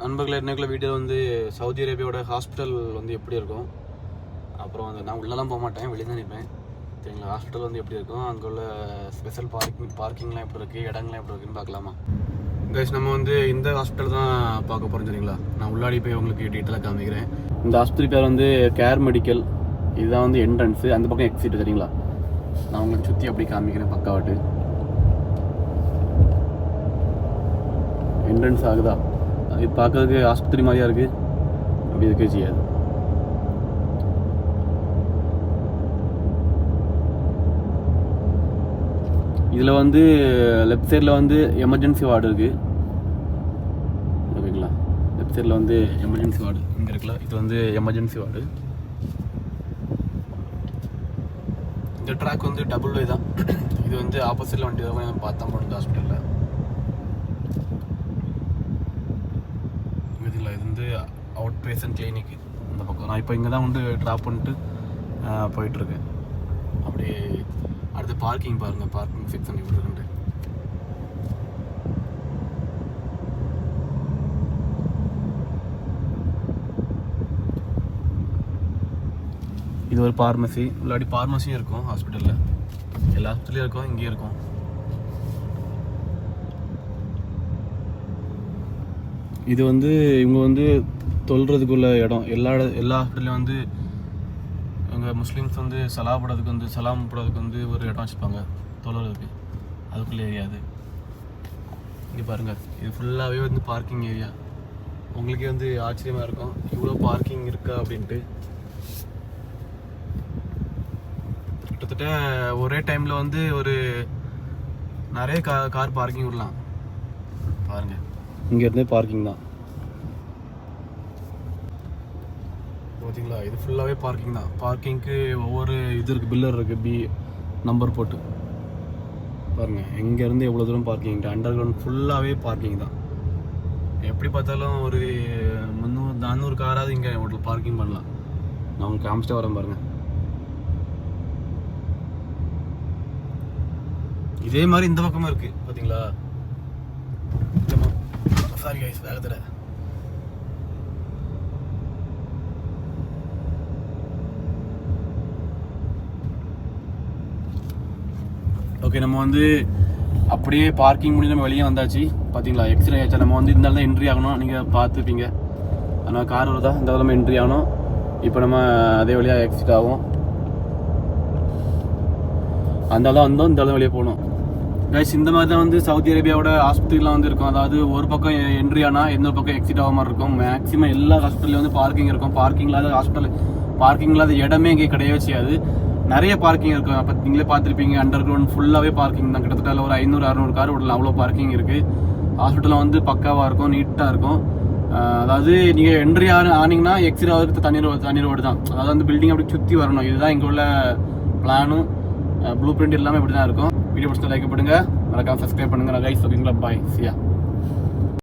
நண்பர்களை இன்னைக்குள்ள வீடியோ வந்து சவுதி அரேபியாவோட ஹாஸ்பிட்டல் வந்து எப்படி இருக்கும்? அப்புறம் வந்து நான் உள்ளெல்லாம் போக மாட்டேன் வெளியே தான் நிற்பேன். சரிங்களா? ஹாஸ்பிட்டல் வந்து எப்படி இருக்கும்? அங்கே உள்ள ஸ்பெஷல் பார்க்கிங் பார்க்கிங்லாம் எப்படி இருக்குது இடங்கள்லாம் எப்படி இருக்குன்னு பார்க்கலாமா? கைஸ் நம்ம வந்து இந்த ஹாஸ்பிட்டல் தான் பார்க்க போகிறோம் சரிங்களா? நான் உள்ளாடி போய் உங்களுக்கு டீட்டெயிலாக காமிக்கிறேன். இந்த ஆஸ்பத்திரி பேர் வந்து கேர் மெடிக்கல் இதுதான் வந்து என்ட்ரன்ஸு அந்த பக்கம் எக்ஸிட் சரிங்களா? நான் உங்களுக்கு சுற்றி அப்படி காமிக்கிறேன் பக்காவாட்டு. என்ட்ரன்ஸ் ஆகுதா? இது பார்க்கறதுக்கு ஆஸ்பத்திரி மாதிரியா இருக்கு. அப்படி இருக்கே செய்யாது. இதில் வந்து லெஃப்ட் சைடில் வந்து எமர்ஜென்சி வார்டு இருக்கு. ஓகேங்களா லெஃப்ட் சைடில் வந்து எமர்ஜென்சி வார்டு இங்கே இருக்குல்ல இது வந்து எமர்ஜென்சி வார்டு இந்த ட்ராக் வந்து டபுள் வே தான். இது வந்து ஆப்போசிட்டில் வண்டி தான் பார்த்தா போனது ஹாஸ்பிட்டலில் இதில் இது வந்து அவுட் பேஷண்ட் கிளினிக் இந்த பக்கம். நான் இப்போ இங்கே தான் வந்து ட்ராப் பண்ணிட்டு போயிட்டுருக்கேன். அப்படியே அடுத்து பார்க்கிங் பாருங்கள் பார்க்கிங் செக்ஷன் எப்படி இருக்குன்ட்டு இது ஒரு பார்மசி இல்லாட்டி ஃபார்மசியும் இருக்கும் ஹாஸ்பிட்டலில் எல்லா ஹாஸ்பிட்டலையும் இருக்கும் இங்கேயும் இருக்கும். இது வந்து இவங்க வந்து தொல்றதுக்குள்ள இடம். எல்லா எல்லா ஹாஸ்பிட்டலையும் வந்து அங்கே முஸ்லீம்ஸ் வந்து சலா போடுறதுக்கு வந்து சலாம் போடுறதுக்கு வந்து ஒரு இடம் வச்சுருப்பாங்க. தொழுறதுக்கு அதுக்குள்ளே ஏரியா அது. இங்கே பாருங்கள் இது ஃபுல்லாகவே வந்து பார்க்கிங் ஏரியா உங்களுக்கே வந்து ஆச்சரியமாக இருக்கும். இவ்வளோ பார்க்கிங் இருக்கா அப்படின்ட்டு. கிட்டத்தட்ட ஒரே டைமில் வந்து ஒரு நிறைய கா கார் பார்க்கிங் விடலாம். பாருங்கள் இங்கேருந்தே பார்க்கிங் தான். பார்த்தீங்களா இது ஃபுல்லாகவே பார்க்கிங் தான். பார்க்கிங்க்கு ஒவ்வொரு இது இருக்குது பில்லர் இருக்குது பி நம்பர் போட்டு. பாருங்கள் எங்கேருந்து எவ்வளோ தூரம் பார்க்கிங் அண்டர் கிரவுண்ட் ஃபுல்லாகவே பார்க்கிங் தான். எப்படி பார்த்தாலும் ஒரு முந்நூறு நானூறு காராவது இங்கே ஹோட்டல் பார்க்கிங் பண்ணலாம். நான் உங்களுக்கு காமிச்சிட்டே வரேன் பாருங்கள் இதே மாதிரி இந்த பக்கமும் இருக்குது பார்த்தீங்களா சாரி கைஸ் வேகத்தில் ஓகே நம்ம வந்து அப்படியே பார்க்கிங் முடிஞ்சு நம்ம வெளியே வந்தாச்சு. பார்த்தீங்களா எக்ஸ்ரே ஆச்சு நம்ம வந்து இந்த தான் என்ட்ரி ஆகணும். நீங்கள் பார்த்துப்பீங்க. ஆனால் கார் வருதா இந்த நம்ம என்ட்ரி ஆகணும். இப்போ நம்ம அதே வழியாக எக்ஸிட் ஆகும் அந்த தான் வந்தோம். இந்த தான் வெளியே போகணும் கைஸ் இந்த மாதிரி தான் வந்து சவுதி அரேபியாவோட ஹாஸ்பிட்டல்லாம் வந்து இருக்கும். அதாவது ஒரு பக்கம் என்ட்ரி ஆனால் இன்னொரு பக்கம் எக்ஸிட் ஆக மாதிரி இருக்கும். மேக்ஸிமம் எல்லா ஹாஸ்பிட்டல்லையும் வந்து பார்க்கிங் இருக்கும். பார்க்கிங் இல்லாத ஹாஸ்பிட்டல் பார்க்கிங் இல்லாத இடமே இங்கே கிடையவே செய்யாது. நிறைய பார்க்கிங் இருக்கும். அப்போ நீங்களே பார்த்துருப்பீங்க அண்டர் கிரவுண்ட் ஃபுல்லாகவே பார்க்கிங் தான். கிட்டத்தட்ட ஒரு ஐநூறு அறநூறு கார் விடலாம் அவ்வளோ பார்க்கிங் இருக்குது ஹாஸ்பிட்டலில் வந்து பக்காவாக இருக்கும் நீட்டாக இருக்கும். அதாவது நீங்கள் என்ட்ரி ஆறு ஆனீங்கன்னா எக்ஸிட் ஆகிறதுக்கு தண்ணி ரோடு தண்ணி ரோடு தான். அதாவது வந்து பில்டிங் அப்படி சுற்றி வரணும். இதுதான் இங்கே உள்ள பிளானும் ப்ளூ பிரிண்ட் எல்லாமே இப்படி தான் இருக்கும். வீடியோ பிடிச்சா லைக் பண்ணுங்க. மறக்காம சப்ஸ்கிரைப் பண்ணுங்க. கைஸ் ஓகேங்களா? பாய் சியா